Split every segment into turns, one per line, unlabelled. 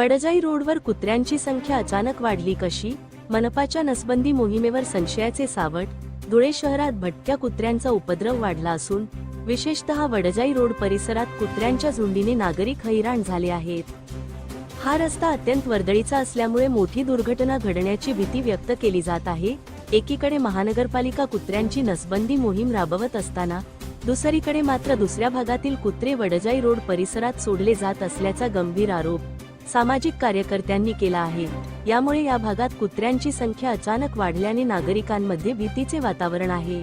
वडजाई रोडवर कुत्र्यांची संख्या अचानक वाढली कशी? मनपाच्या नसबंदी मोहिमेवर संशयाचे सावट धुळे शहरात भटक्या कुत्र्यांचा उपद्रव वाढला असून विशेषतः वडजाई रोड परिसरात कुत्र्यांच्या झुंडीने नागरिक हैराण झाले आहेत. हा रस्ता अत्यंत वर्दळीचा असल्यामुळे मोठी दुर्घटना घडण्याची भीती व्यक्त केली जात आहे. एकीकडे महानगरपालिका कुत्र्यांची नसबंदी मोहीम राबवत असताना दुसरीकडे मात्र दुसऱ्या भागातील कुत्रे वडजाई रोड परिसरात सोडले जात असल्याचा गंभीर आरोप सामाजिक कार्यकर्त्यांनी केला आहे. यामुळे या भागात कुत्र्यांची संख्या अचानक वाढल्याने नागरिकांमध्ये भीतीचे वातावरण आहे.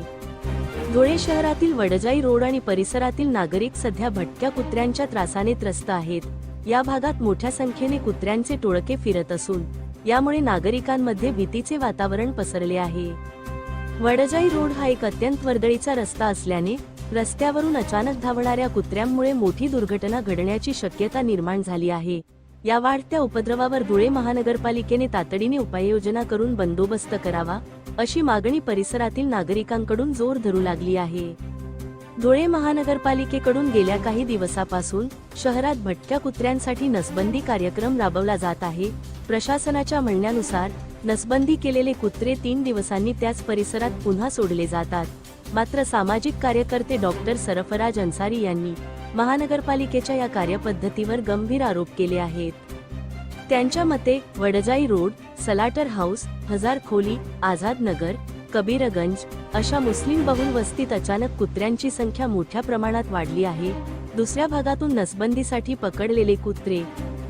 धुळे शहरातील वडजाई रोड आणि परिसरातील नागरिक सध्या भटक्या कुत्र्यांच्या त्रासाने त्रस्त आहेत. या भागात मोठ्या संख्येने कुत्र्यांचे टोळके फिरत असून यामुळे नागरिकांमध्ये भीतीचे वातावरण पसरले आहे. वडजाई रोड हा एक अत्यंत वर्दळीचा रस्ता असल्याने रस्त्यावरून अचानक धावणाऱ्या कुत्र्यांमुळे मोठी दुर्घटना घडण्याची शक्यता निर्माण झाली आहे. या वाढत्या उपद्रवावर धुळे महानगरपालिकेने तातडीने उपाययोजना करून बंदोबस्त करावा अशी मागणी परिसरातील नागरिकांकडून जोर धरू लागली आहे. धुळे महानगरपालिकेकडून गेल्या काही दिवसापासून शहरात भटक्या कुत्र्यांसाठी नसबंदी कार्यक्रम राबवला जात आहे. प्रशासनाच्या म्हणण्यानुसार नसबंदी केलेले कुत्रे तीन दिवसांनी त्याच परिसरात पुन्हा सोडले जातात. मात्र सामाजिक कार्यकर्ते डॉक्टर सरफराज अन्सारी यांनी महानगरपालिकेच्या या कार्यपद्धतीवर गंभीर आरोप केले आहेत. त्यांच्या मते वडजाई रोड सलाटर हाऊस हजार खोली आझाद नगर कबीरगंज अशा मुस्लिम बहुल वस्तीत अचानक कुत्र्यांची संख्या मोठ्या प्रमाणात वाढली आहे. दुसऱ्या भागातून नसबंदीसाठी पकडलेले कुत्रे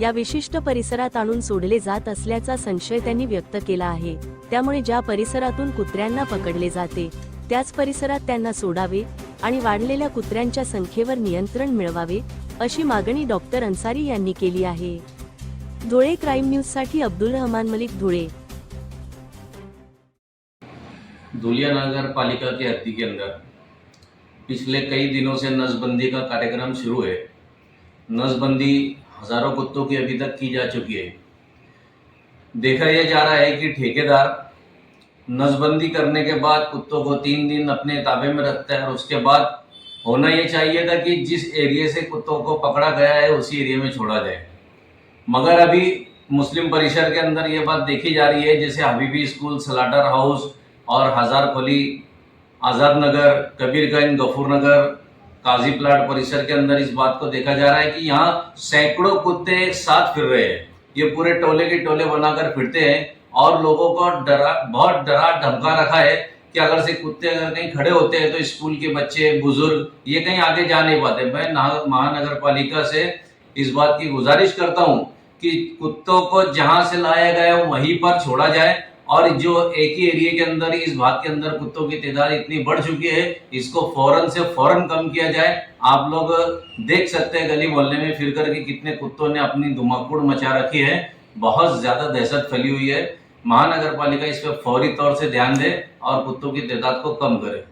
या विशिष्ट परिसरात आणून सोडले जात असल्याचा संशय त्यांनी व्यक्त केला आहे. त्यामुळे ज्या परिसरातून कुत्र्यांना पकडले जाते त्याच परिसरात त्यांना सोडावे आणि वाढलेल्या कुत्र्यांच्या संख्येवर नियंत्रण मिळवावे अशी मागणी डॉक्टर अन्सारी यांनी केली आहे. धुळे क्राईम न्यूजसाठी अब्दुल रहमान मलिक धुळे.
धुलिया नगर पालिका के हद्दी के अंदर पिछले कई दिनों से नसबंदी का कार्यक्रम शुरू है। नसबंदी हजारों कुत्तों की अभी तक की जा चुकी है। देखा यह जा रहा है कि ठेकेदार नसबंदी करने के बाद कुत्तों को तीन दिन अपने ताबे में रखता है और उसके बाद होना ये चाहिए था कि जिस एरिया से कुत्तों को पकड़ा गया है, उसी एरिया में छोड़ा जाए। मगर अभी मुस्लिम परिसर के अंदर ये बात देखी जा रही है, जैसे हबीबी स्कूल, सलाटर हाउस और हज़ार खोली, आज़ाद नगर, कबीरगंज, गफूर नगर, काजी प्लाट परिसर के अंदर इस बात को देखा जा रहा है कि यहाँ सैकड़ों कुत्ते एक साथ फिर रहे हैं। ये पूरे टोले के टोले बनाकर फिरते हैं और लोगों को डरा, बहुत डरा धमका रखा है कि अगर से कुत्ते अगर कहीं खड़े होते हैं तो स्कूल के बच्चे, बुज़ुर्ग, ये कहीं आगे जा नहीं पाते। मैं महानगर पालिका से इस बात की गुजारिश करता हूँ कि कुत्तों को जहाँ से लाया गया है, वहीं पर छोड़ा जाए और जो एक ही एरिया के अंदर, इस भाग के अंदर कुत्तों की तादाद इतनी बढ़ चुकी है, इसको फ़ौरन से फ़ौरन कम किया जाए। आप लोग देख सकते हैं गली मोहल्ले में फिर कर के कितने कुत्तों ने अपनी धुमाकुड़ मचा रखी है। बहुत ज़्यादा दहशत फैली हुई है। महानगर पालिका इस पर फौरी तौर से ध्यान दे और कुत्तों की तादाद को कम करे।